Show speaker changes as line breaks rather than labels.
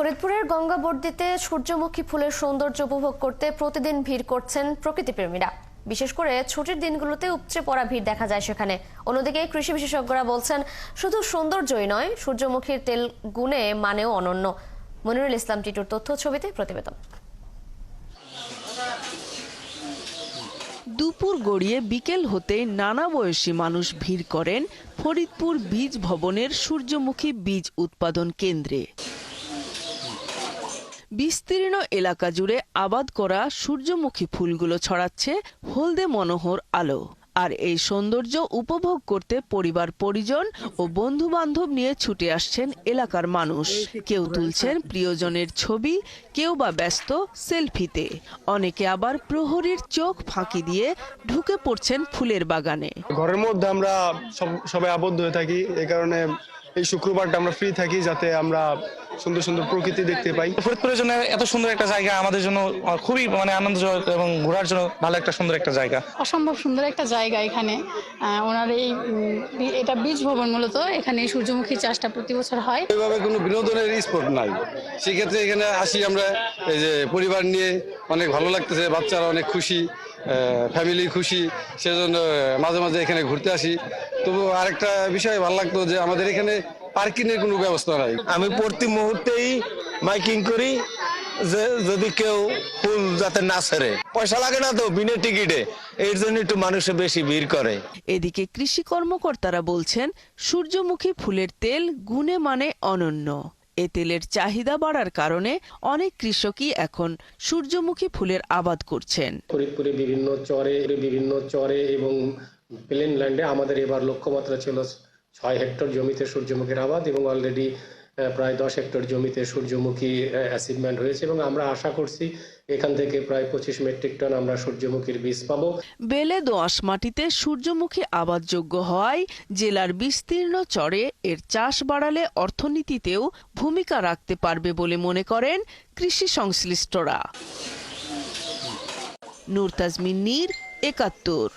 ফরিদপুরের গঙ্গাবর্দিতে সূর্যমুখী ফুলের সৌন্দর্য উপভোগ করতে প্রতিদিন ভিড় করছেন প্রকৃতিপ্রেমীরা। বিশেষ করে ছুটির দিনগুলোতে উপচে পড়া ভিড় দেখা যায় সেখানে। অন্যদিকে কৃষি বিশেষজ্ঞরা বলছেন, শুধু সৌন্দর্যই নয়, সূর্যমুখীর তেল গুণে মানেও অনন্য। মনিরুল ইসলাম টিটুর তথ্য ছবিতে প্রতিবেদন।
দুপুর গড়িয়ে বিকেল হতে নানা বয়সী মানুষ ভিড় করেন ফরিদপুর বীজ ভবনের সূর্যমুখী বীজ উৎপাদন কেন্দ্রে। বিস্তীর্ণ এলাকা জুড়ে আবাদ করা সূর্যমুখী ফুলগুলো ছড়াচ্ছে হলদে মনোহর আলো। আর এই সৌন্দর্য উপভোগ করতে পরিবার, পরিজন ও বন্ধু বান্ধব নিয়ে ছুটে আসছেন এলাকার মানুষ। কেউ তুলছেন প্রিয়জনের ছবি কেউ বা ব্যস্ত সেলফিতে। অনেকে আবার প্রহরীর চোখ ফাঁকি দিয়ে ঢুকে পড়ছেন ফুলের বাগানে।
ঘরের মধ্যে আমরা সব সবাই আবদ্ধ হয়ে থাকি এই কারণে এই শুক্রবারটা আমরা ফ্রি থাকি যাতে আমরা সুন্দর সুন্দর প্রকৃতি দেখতে পাই।
ফরিদপুরের জন্য এত সুন্দর একটা জায়গা আমাদের জন্য খুবই মানে আনন্দজনক এবং ঘোরার জন্য ভালো একটা সুন্দর একটা জায়গা।
অসম্ভব সুন্দর একটা জায়গা এখানে। আহ, ওনার এই এটা বীজ ভবন মূলত। এখানে সূর্যমুখী চাষটা প্রতি বছর হয়।
এভাবে কোনো বিনোদনের স্পট নাই। সেক্ষেত্রে এখানে আসি আমরা এই যে পরিবার নিয়ে অনেক ভালো লাগতেছে বাচ্চারা অনেক খুশি ফ্যামিলি খুশি সেজন্য মাঝে মাঝে এখানে ঘুরতে আসি। তবু আরেকটা বিষয় ভালো লাগতো যে আমাদের এখানে পার্কিং এর কোনো ব্যবস্থা নাই।
আমি প্রতি মুহূর্তেই মাইকিং করি যে যদি কেউ ফুল যাতে না ছেড়ে। পয়সা লাগে না তো বিনা টিকিটে এর জন্য একটু মানুষে বেশি ভিড় করে।
এদিকে কৃষি কর্মকর্তারা বলছেন সূর্যমুখী ফুলের তেল গুণে মানে অনন্য। এ তেলের চাহিদা বাড়ার কারণে অনেক কৃষকই এখন সূর্যমুখী ফুলের আবাদ করছেন।
ফরিদপুরে বিভিন্ন চরে বিভিন্ন চরে এবং প্লেন ল্যান্ডে আমাদের এবার লক্ষ্যমাত্রা ছিল ছয় হেক্টর জমিতে সূর্যমুখীর আবাদ এবং অলরেডি প্রায় দশ হেক্টর জমিতে সূর্যমুখী অ্যাচিভমেন্ট হয়েছে এবং আমরা আশা করছি এখান থেকে প্রায় পঁচিশ মেট্রিক টন আমরা সূর্যমুখীর বীজ পাবো।
বেলে দোআঁশ মাটিতে সূর্যমুখী আবাদযোগ্য হওয়ায় জেলার বিস্তীর্ণ চরে এর চাষ বাড়ালে অর্থনীতিতেও ভূমিকা রাখতে পারবে বলে মনে করেন কৃষি সংশ্লিষ্টরা। নূর তাজমিন নীর, একাত্তর।